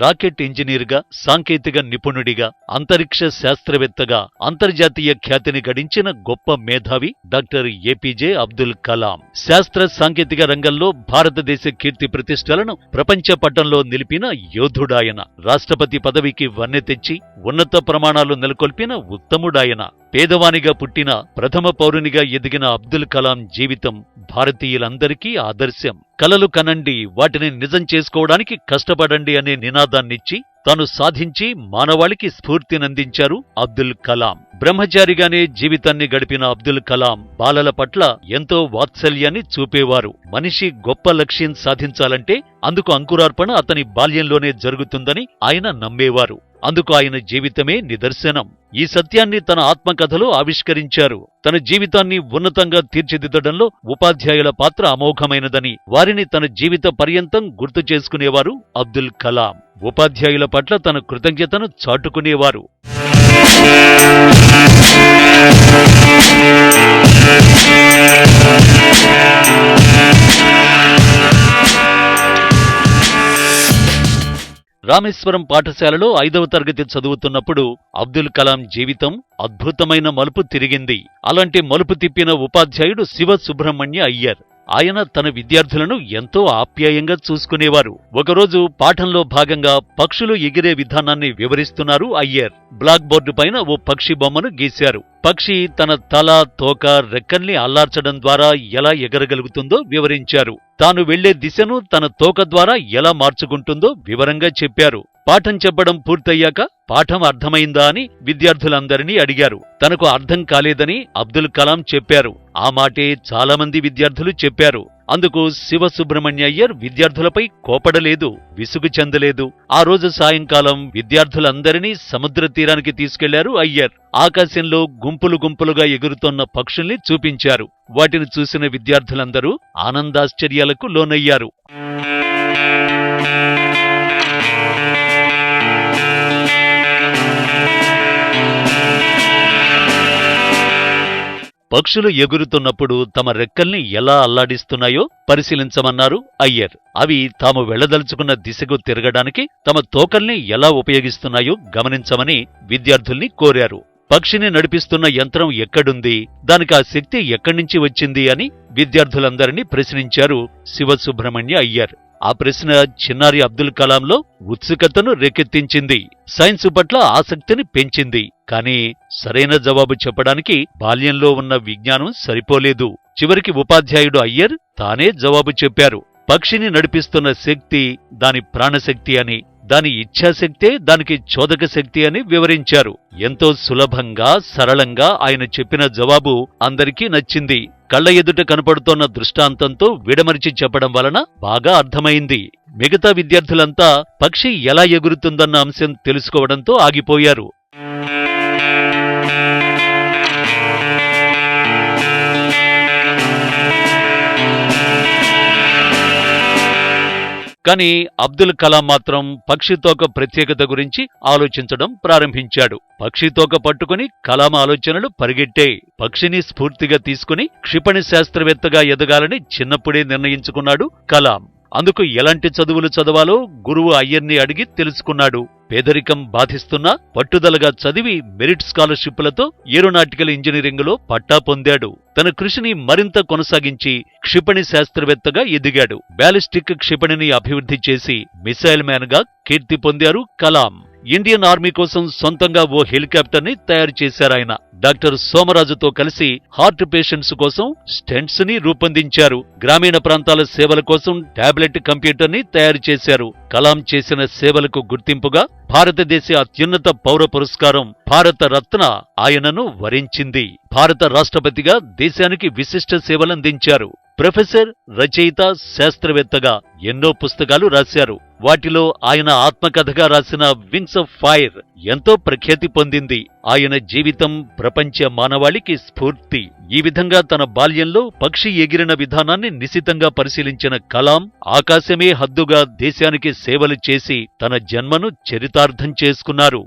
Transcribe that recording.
Rocket ఇంజనీర్గా సాంకేతిక నిపుణుడిగా అంతరిక్ష శాస్త్రవేత్తగా అంతర్జాతీయ ఖ్యాతిని గడించిన గొప్ప మేధావి డాక్టర్ ఏపీజే అబ్దుల్ కలాం. శాస్త్ర సాంకేతిక రంగంలో భారతదేశ కీర్తి ప్రతిష్టలను ప్రపంచ పట్టంలో నిలిపిన యోధుడాయన. రాష్ట్రపతి పదవికి వన్నె తెచ్చి ఉన్నత ప్రమాణాలు నెలకొల్పిన ఉత్తముడాయన. పేదవానిగా పుట్టిన ప్రథమ పౌరునిగా ఎదిగిన అబ్దుల్ కలాం జీవితం భారతీయులందరికీ ఆదర్శం. కలలు కనండి వాటిని నిజం చేసుకోవడానికి కష్టపడండి అనే నినాదాన్నిచ్చి తాను సాధించి మానవాళికి స్ఫూర్తినందించారు అబ్దుల్ కలాం. బ్రహ్మచారిగానే జీవితాన్ని గడిపిన అబ్దుల్ కలాం బాలల పట్ల ఎంతో వాత్సల్యాన్ని చూపేవారు. మనిషి గొప్ప లక్ష్యం సాధించాలంటే అందుకు అంకురార్పణ అతని బాల్యంలోనే జరుగుతుందని ఆయన నమ్మేవారు. అందుకు ఆయన జీవితమే నిదర్శనం. ఈ సత్యాన్ని తన ఆత్మకథలో ఆవిష్కరించారు. తన జీవితాన్ని ఉన్నతంగా తీర్చిదిద్దడంలో ఉపాధ్యాయుల పాత్ర అమోఘమైనదని వారిని తన జీవిత పర్యంతం గుర్తు చేసుకునేవారు అబ్దుల్ కలాం. ఉపాధ్యాయుల పట్ల తన కృతజ్ఞతను చాటుకునేవారు. రామేశ్వరం పాఠశాలలో ఐదవ తరగతి చదువుతున్నప్పుడు అబ్దుల్ కలాం జీవితం అద్భుతమైన మలుపు తిరిగింది. అలాంటి మలుపు తిప్పిన ఉపాధ్యాయుడు శివ సుబ్రహ్మణ్య అయ్యర్. ఆయన తన విద్యార్థులను ఎంతో ఆప్యాయంగా చూసుకునేవారు. ఒకరోజు పాఠంలో భాగంగా పక్షులు ఎగిరే విధానాన్ని వివరిస్తున్నారు అయ్యర్. బ్లాక్ బోర్డు పైన ఓ పక్షి బొమ్మను గీశారు. పక్షి తన తల తోక రెక్కల్ని అల్లార్చడం ద్వారా ఎలా ఎగరగలుగుతుందో వివరించారు. తాను వెళ్ళే దిశను తన తోక ద్వారా ఎలా మార్చుకుంటుందో వివరంగా చెప్పారు. పాఠం చెప్పడం పూర్తయ్యాక పాఠం అర్థమైందా అని విద్యార్థులందరినీ అడిగారు. తనకు అర్థం కాలేదని అబ్దుల్ కలాం చెప్పారు. ఆ మాటే చాలామంది విద్యార్థులు చెప్పారు. అందుకు శివ అయ్యర్ విద్యార్థులపై కోపడలేదు విసుగు చెందలేదు. ఆ రోజు సాయంకాలం విద్యార్థులందరినీ సముద్ర తీరానికి తీసుకెళ్ళారు అయ్యర్. ఆకాశంలో గుంపులు గుంపులుగా ఎగురుతోన్న పక్షుల్ని చూపించారు. వాటిని చూసిన విద్యార్థులందరూ ఆనందాశ్చర్యాలకు లోనయ్యారు. పక్షులు ఎగురుతున్నప్పుడు తమ రెక్కల్ని ఎలా అల్లాడిస్తున్నాయో పరిశీలించమన్నారు అయ్యర్. అవి తాము వెళ్ళదలుచుకున్న దిశకు తిరగడానికి తమ తోకల్ని ఎలా ఉపయోగిస్తున్నాయో గమనించమని విద్యార్థుల్ని కోరారు. పక్షిని నడిపిస్తున్న యంత్రం ఎక్కడుంది దానికి ఆ శక్తి ఎక్కడ్నుంచి వచ్చింది అని విద్యార్థులందరినీ ప్రశ్నించారు శివసుబ్రహ్మణ్య అయ్యర్. ఆ ప్రశ్న చిన్నారి అబ్దుల్ కలాంలో ఉత్సుకతను రేకెత్తించింది సైన్సు పట్ల ఆసక్తిని పెంచింది. కానీ సరైన జవాబు చెప్పడానికి బాల్యంలో ఉన్న విజ్ఞానం సరిపోలేదు. చివరికి ఉపాధ్యాయుడు అయ్యర్ తానే జవాబు చెప్పారు. పక్షిని నడిపిస్తున్న శక్తి దాని ప్రాణశక్తి అని దాని ఇచ్ఛాశక్తే దానికి చోదక శక్తి అని వివరించారు. ఎంతో సులభంగా సరళంగా ఆయన చెప్పిన జవాబు అందరికీ నచ్చింది. కళ్ళ ఎదుట కనపడుతోన్న దృష్టాంతంతో విడమరిచి చెప్పడం వలన బాగా అర్థమైంది. మిగతా విద్యార్థులంతా పక్షి ఎలా ఎగురుతుందన్న అంశం తెలుసుకోవడంతో ఆగిపోయారు. కానీ అబ్దుల్ కలాం మాత్రం పక్షితోక ప్రత్యేకత గురించి ఆలోచించడం ప్రారంభించాడు. పక్షితోక పట్టుకుని కలాం ఆలోచనలు పరిగెట్టే పక్షిని స్ఫూర్తిగా తీసుకుని క్షిపణి శాస్త్రవేత్తగా ఎదగాలని చిన్నప్పుడే నిర్ణయించుకున్నాడు కలాం. అందుకు ఎలాంటి చదువులు చదవాలో గురువు అయ్యర్ని అడిగి తెలుసుకున్నాడు. పేదరికం బాధిస్తున్నా పట్టుదలగా చదివి మెరిట్ స్కాలర్షిప్లతో ఏరోనాటికల్ ఇంజనీరింగులో పట్టా పొందాడు. తన కృషిని మరింత కొనసాగించి క్షిపణి శాస్త్రవేత్తగా ఎదిగాడు. బ్యాలిస్టిక్ క్షిపణిని అభివృద్ధి చేసి మిసైల్ మ్యాన్గా కీర్తి పొందారు కలాం. ఇండియన్ ఆర్మీ కోసం సొంతంగా ఓ హెలికాప్టర్ని తయారు చేశారాయన డాక్టర్ సోమరాజుతో కలిసి హార్ట్ పేషెంట్స్ కోసం స్టెంట్స్ని రూపొందించారు. గ్రామీణ ప్రాంతాల సేవల కోసం టాబ్లెట్ కంప్యూటర్ని తయారు చేశారు. కలాం చేసిన సేవలకు గుర్తింపుగా భారతదేశ అత్యున్నత పౌర పురస్కారం భారత రత్న ఆయనను వరించింది. భారత రాష్ట్రపతిగా దేశానికి విశిష్ట సేవలందించారు. ప్రొఫెసర్ రచయిత శాస్త్రవేత్తగా ఎన్నో పుస్తకాలు రాశారు. వాటిలో ఆయన ఆత్మకథగా రాసిన వింగ్స్ ఆఫ్ ఫైర్ ఎంతో ప్రఖ్యాతి పొందింది. ఆయన జీవితం ప్రపంచ మానవాళికి స్ఫూర్తి. ఈ విధంగా తన బాల్యంలో పక్షి ఎగిరిన విధానాన్ని నిశితంగా పరిశీలించిన కలాం ఆకాశమే హద్దుగా దేశానికి సేవలు చేసి తన జన్మను చరితార్థం చేసుకున్నారు.